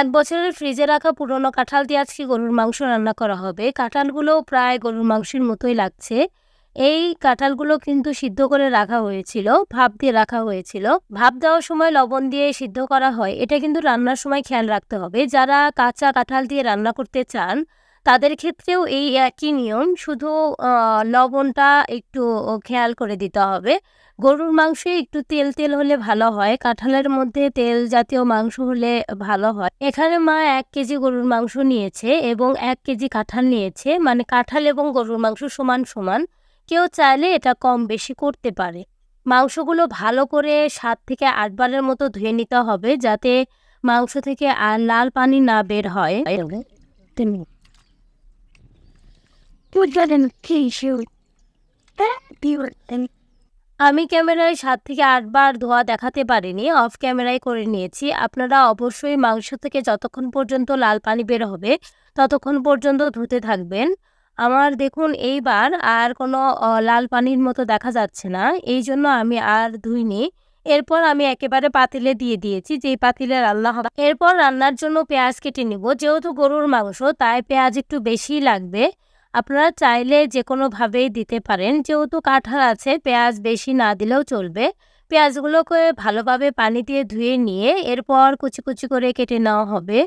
এক বছরের ফ্রিজে রাখা পুরনো কাঁঠাল দিয়ে আজকে গরুর মাংস রান্না করা হবে। কাঁঠালগুলো প্রায় গরুর মাংসের মতোই লাগছে। এই কাঁঠালগুলো কিন্তু সিদ্ধ করে রাখা হয়েছিল, ভাপ দিয়ে রাখা হয়েছিল। ভাপ দেওয়ার সময় লবণ দিয়ে সিদ্ধ করা হয়। এটা কিন্তু রান্নার সময় খেয়াল রাখতে হবে। যারা কাঁচা কাঁঠাল দিয়ে রান্না করতে চান তাদের ক্ষেত্রেও এই একই নিয়ম, শুধু লবণটা একটু খেয়াল করে দিতে হবে। গরুর মাংসে একটু তেল তেল হলে ভালো হয়, কাঁঠালের মধ্যে তেল জাতীয় মাংস হলে ভালো হয়। এখানে মা এক কেজি গরুর মাংস নিয়েছে এবং এক কেজি কাঁঠাল নিয়েছে মানে কাঁঠাল এবং গরুর মাংস সমান সমান। কেউ চাইলে এটা কম বেশি করতে পারে। মাংসগুলো ভালো করে সাত থেকে আটবারের মতো ধুয়ে নিতে হবে, যাতে মাংস থেকে আর লাল পানি না বের হয়। আমি ক্যামেরায় সাত থেকে আটবার ধোয়া দেখাতে পারিনি অফ ক্যামেরায় করে নিয়েছি। আপনারা অবশ্যই মাংস থেকে যতক্ষণ পর্যন্ত লাল পানি বের হবে, ততক্ষণ পর্যন্ত ধুতে থাকবেন। আমার দেখুন এইবার আর কোনো লাল পানির মতো দেখা যাচ্ছে না, এই জন্য আমি আর ধুইনি। এরপর আমি একেবারে পাতিলে দিয়ে দিয়েছি, যেই পাতিলে রান্না হবে এরপর রান্নার জন্য পেঁয়াজ কেটে নিব। যেহেতু গরুর মাংস, তাই পেঁয়াজ একটু বেশি লাগবে। আপনারা চাইলে যে কোনোভাবেই দিতে পারেন। যেহেতু কাঁঠাল আছে, পেঁয়াজ বেশি না দিলেও চলবে। পেঁয়াজগুলোকে ভালোভাবে পানি দিয়ে ধুয়ে নিয়ে এরপর কুচি কুচি করে কেটে নেওয়া হবে।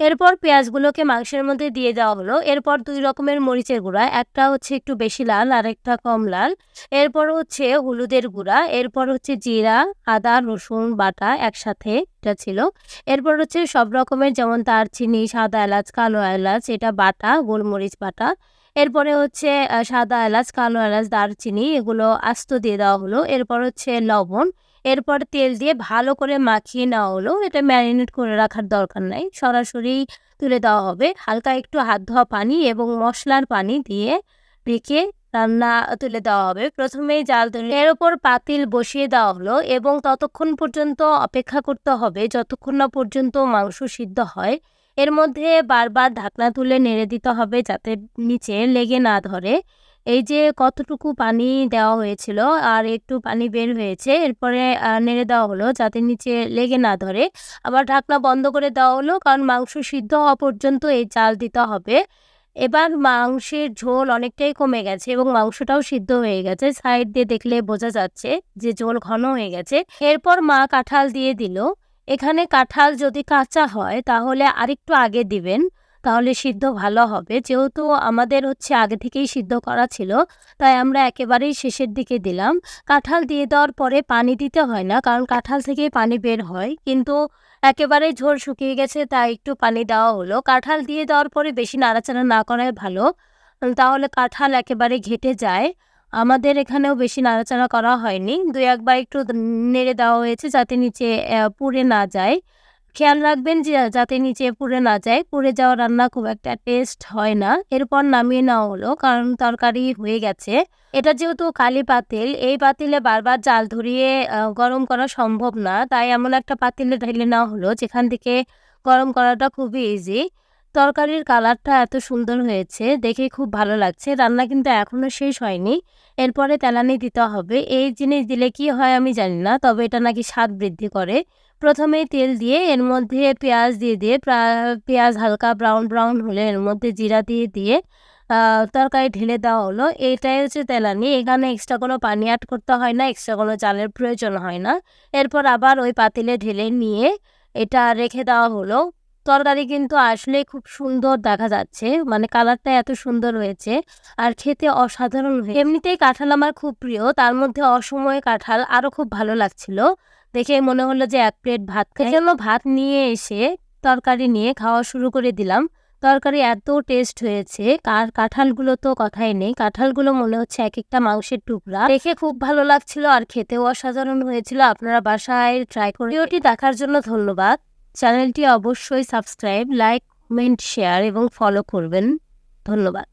এরপর পেঁয়াজগুলোকে মাংসের মধ্যে দিয়ে দেওয়া হলো। এরপর দুই রকমের মরিচের গুঁড়া, একটা হচ্ছে একটু বেশি লাল আর একটা কম লাল। এরপর হচ্ছে হলুদের গুঁড়া, এরপর হচ্ছে জিরা, আদা, রসুন, বাটা একসাথে, এটা ছিল। এরপর হচ্ছে সব রকমের যেমন দারচিনি, সাদা এলাচ, কালো এলাচ, এটা বাটা, গোলমরিচ বাটা। এরপরে হচ্ছে সাদা এলাচ, কালো এলাচ, দারচিনি, এগুলো আস্ত দিয়ে দেওয়া হলো। এরপর হচ্ছে লবণ এরপর তেল দিয়ে ভালো করে মাখিয়ে নেওয়া হলো। এটা ম্যারিনেট করে রাখার দরকার নাই। সরাসরি তুলে দেওয়া হবে। হালকা একটু হাত ধোয়া পানি এবং মশলার পানি দিয়ে রেখে রান্না তুলে দেওয়া হবে। প্রথমেই জাল ধরে এর ওপর পাতিল বসিয়ে দেওয়া হলো এবং ততক্ষণ পর্যন্ত অপেক্ষা করতে হবে। যতক্ষণ না পর্যন্ত মাংস সিদ্ধ হয়, এর মধ্যে বারবার ঢাকনা তুলে নেড়ে দিতে হবে যাতে নিচে লেগে না ধরে। এই যে কতটুকু পানি দেওয়া হয়েছিল আর একটু পানি বের হয়েছে, এরপরে নেড়ে দেওয়া হলো যাতে নিচে লেগে না ধরে। আবার ঢাকনা বন্ধ করে দেওয়া হলো কারণ মাংস সিদ্ধ হওয়া পর্যন্ত এই চাল দিতে হবে। এবার মাংসের ঝোল অনেকটাই কমে গেছে এবং মাংসটাও সিদ্ধ হয়ে গেছে। সাইড দিয়ে দেখলে বোঝা যাচ্ছে যে ঝোল ঘন হয়ে গেছে। এরপর মা কাঁঠাল দিয়ে দিল। এখানে কাঁঠাল যদি কাঁচা হয় তাহলে আরেকটু আগে দিবেন। তাহলে সিদ্ধ ভালো হবে। যেহেতু আমাদের হচ্ছে আগে থেকেই সিদ্ধ করা ছিল, তাই আমরা একেবারেই শেষের দিকে দিলাম। কাঁঠাল দিয়ে দেওয়ার পরে পানি দিতে হয় না, কারণ কাঁঠাল থেকেই পানি বের হয়। কিন্তু একেবারে ঝোল শুকিয়ে গেছে, তাই একটু পানি দেওয়া হলো। কাঁঠাল দিয়ে দেওয়ার পরে বেশি নাড়াচাড়া না করাই ভালো। তাহলে কাঁঠাল একেবারে ঘেটে যায়। আমাদের এখানেও বেশি নাড়াচাড়া করা হয়নি। দু একবার একটু নেড়ে দেওয়া হয়েছে যাতে নিচে পুড়ে না যায়। খেয়াল রাখবেন যে, যাতে নিচে পুড়ে না যায়। পুড়ে যাওয়া রান্না খুব একটা টেস্ট হয় না। এরপর নামিয়ে নেওয়া হলো, কারণ তরকারি হয়ে গেছে। এটা যেহেতু কালি পাতিল, এই পাতিলে বারবার জাল ধরিয়ে গরম করা সম্ভব না। তাই এমন একটা পাতিলে ঢেলে নেওয়া হলো, যেখান থেকে গরম করাটা খুবই ইজি তরকারির কালারটা এত সুন্দর হয়েছে, দেখে খুব ভালো লাগছে। রান্না কিন্তু এখনও শেষ হয়নি। এরপরে তেলানি দিতে হবে। এই জিনিস দিলে কি হয় আমি জানি না, তবে এটা নাকি স্বাদ বৃদ্ধি করে। প্রথমে তেল দিয়ে এর মধ্যে পেঁয়াজ দিয়ে দিয়ে পেঁয়াজ হালকা ব্রাউন ব্রাউন হলে এর মধ্যে জিরা দিয়ে দিয়ে তরকারি ঢেলে দেওয়া হলো। এইটাই হচ্ছে তেলানি। এখানে এক্সট্রা কোনো পানি অ্যাড করতে হয় না এক্সট্রা কোনো চালের প্রয়োজন হয় না। এরপর আবার ওই পাতিলে ঢেলে নিয়ে এটা রেখে দেওয়া হলো। তরকারি কিন্তু আসলে খুব সুন্দর দেখা যাচ্ছে। মানে কালারটা এত সুন্দর হয়েছে আর খেতে অসাধারণ হয়েছে। এমনিতেই কাঁঠাল আমার খুব প্রিয়, তার মধ্যে অসময়ে কাঁঠাল আরও খুব ভালো লাগছিল। দেখে মনে হলো যে এক প্লেট ভাত খাই। জন্য ভাত নিয়ে এসে তরকারি নিয়ে খাওয়া শুরু করে দিলাম। তরকারি এত টেস্ট হয়েছে, কার কাঁঠালগুলো তো কথাই নেই। কাঁঠালগুলো মনে হচ্ছে এক একটা মাংসের টুকরা। দেখে খুব ভালো লাগছিল আর খেতেও অসাধারণ হয়েছিল। আপনারা বাসায় ট্রাই করে ভিডিওটি দেখার জন্য ধন্যবাদ। চ্যানেলটি অবশ্যই সাবস্ক্রাইব লাইক কমেন্ট শেয়ার এবং ফলো করবেন। ধন্যবাদ।